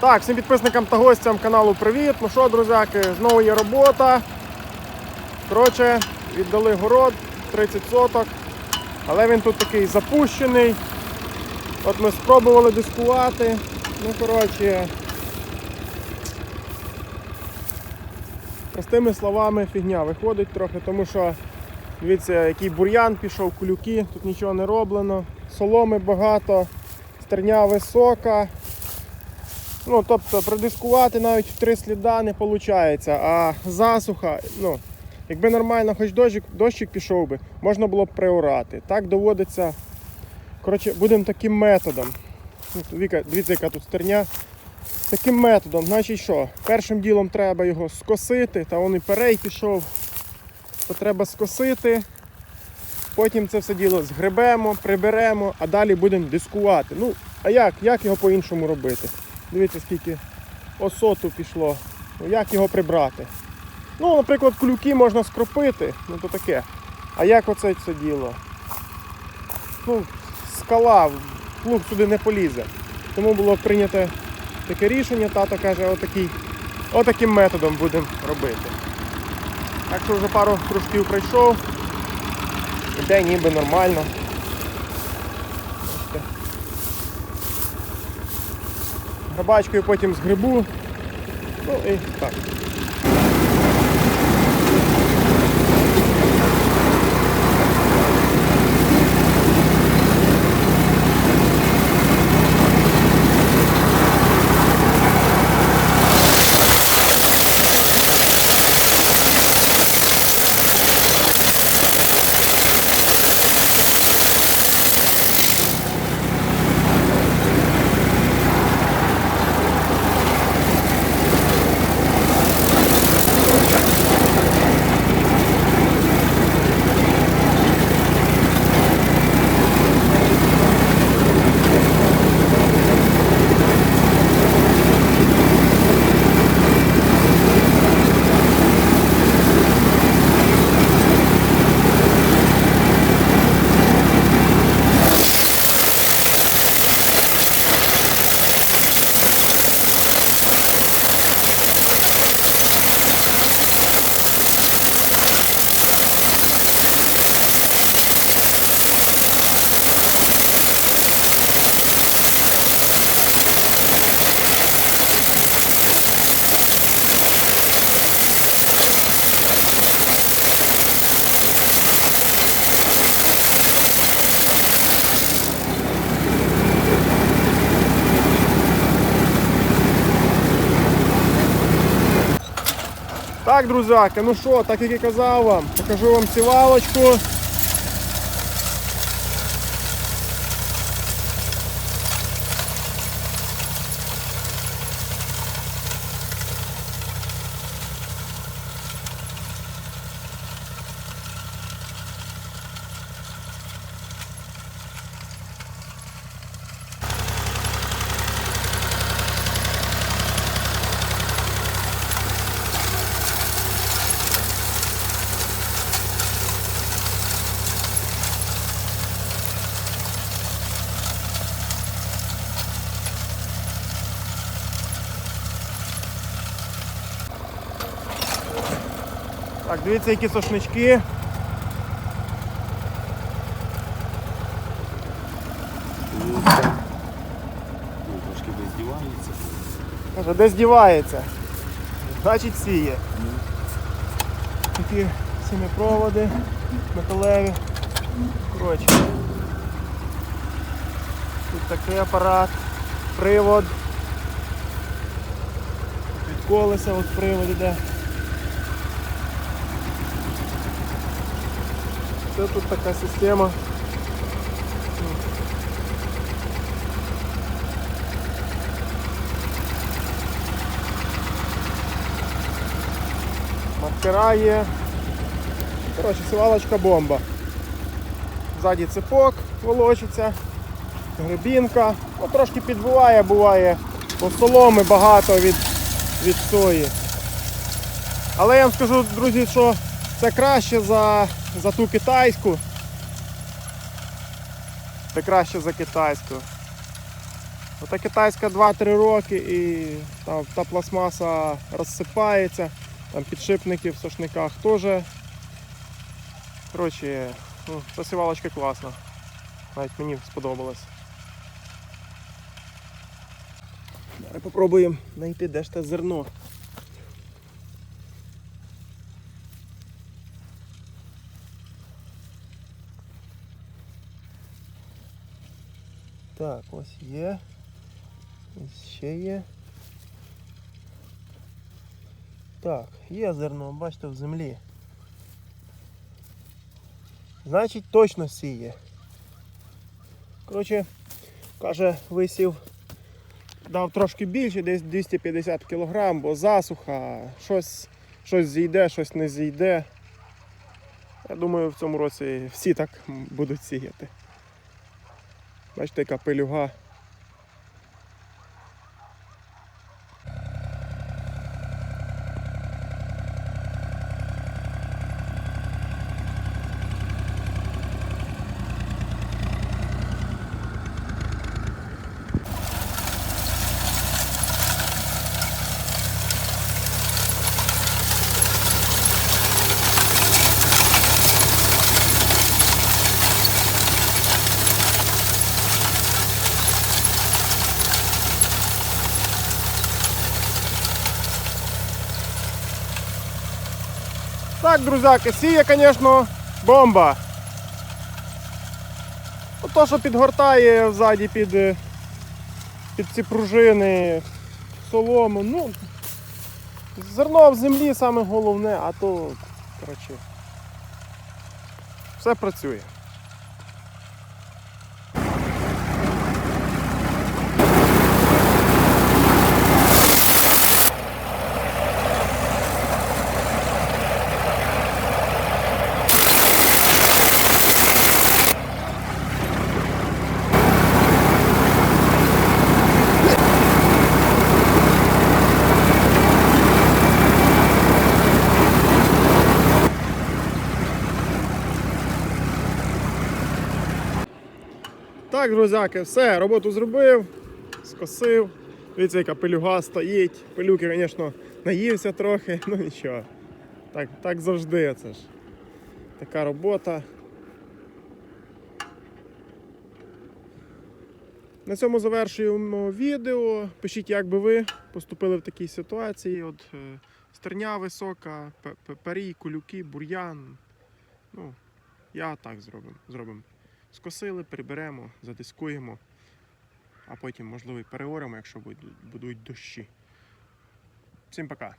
Так, всім підписникам та гостям каналу привіт. Ну що, друзяки, знову є робота. Коротше, віддали город 30 соток, але він тут такий запущений. От ми спробували дискувати. Ну, коротше, простими словами, фігня виходить трохи, тому що дивіться, який бур'ян пішов, кулюки, тут нічого не роблено, соломи багато, стерня висока. Ну, тобто продискувати навіть в три сліда не виходить, а засуха, ну, якби нормально хоч дощик, дощик пішов би, можна було б приорати. Так доводиться. Коротше, будемо таким методом. Віка, дивіться, яка тут стерня. Таким методом, значить що? Першим ділом треба його скосити, та він і перей пішов, то треба скосити. Потім це все діло згребемо, приберемо, а далі будемо дискувати. Ну, а як? Як його по-іншому робити? Дивіться, скільки осоту пішло. Ну, як його прибрати? Ну, наприклад, клюки можна скропити, ну то таке. А як оце це діло? Ну, скала, плуг сюди не полізе. Тому було прийнято таке рішення. Тато каже, отакий, отаким методом будемо робити. Так що вже пару кружків пройшов. Іде ніби нормально. Грабачкою потім згребу. Ну і так. Так, друзяки, ну що, так як і казав вам, покажу вам сівалочку. Так, дивіться, які сошнички. Трошки десь дівається. Каже, де здівається? Значить сіє. Такі сімипроводи металеві. Коротше. Тут такий апарат, привод. Від колеса от привод іде. Це тут така система. Маркера є. Коротше, сівалочка бомба. Ззаді цепок волочиться, гребінка. Ну, трошки підбиває, буває, бо соломи багато від, від сої. Але я вам скажу, друзі, що це краще за, за ту китайську. Це краще за китайську. Ота китайська 2-3 роки і та, та пластмаса розсипається, там підшипники в сошниках теж. Коротше, ну, посівалочка класна. Навіть мені сподобалось. Зараз попробуємо знайти де ж те зерно. Так, ось є. Ось ще є. Так, є зерно, бачите, в землі. Значить точно сіє. Коротше, каже, висів, дав трошки більше, десь 250 кг, бо засуха, щось, щось зійде, щось не зійде. Я думаю, в цьому році всі так будуть сіяти. Бачите, яка пилюга. Так, друзяки, сіє, звісно, бомба. Ну, То, що підгортає ззаді під, е, під ці пружини, солому, ну, зерно в землі саме головне, а то, коротше, все працює. Так, друзяки, все, роботу зробив, скосив. Дивіться, яка пилюга стоїть. Пилюки, звісно, наївся трохи, ну нічого. Так, так завжди це ж. Така робота. На цьому завершуємо відео. Пишіть, як би ви поступили в такій ситуації. От е, стерня висока, парій, кулюки, бур'ян. Ну, я так зробимо. Скосили, приберемо, задискуємо, а потім, можливо, і переоремо, якщо будуть дощі. Всім пока!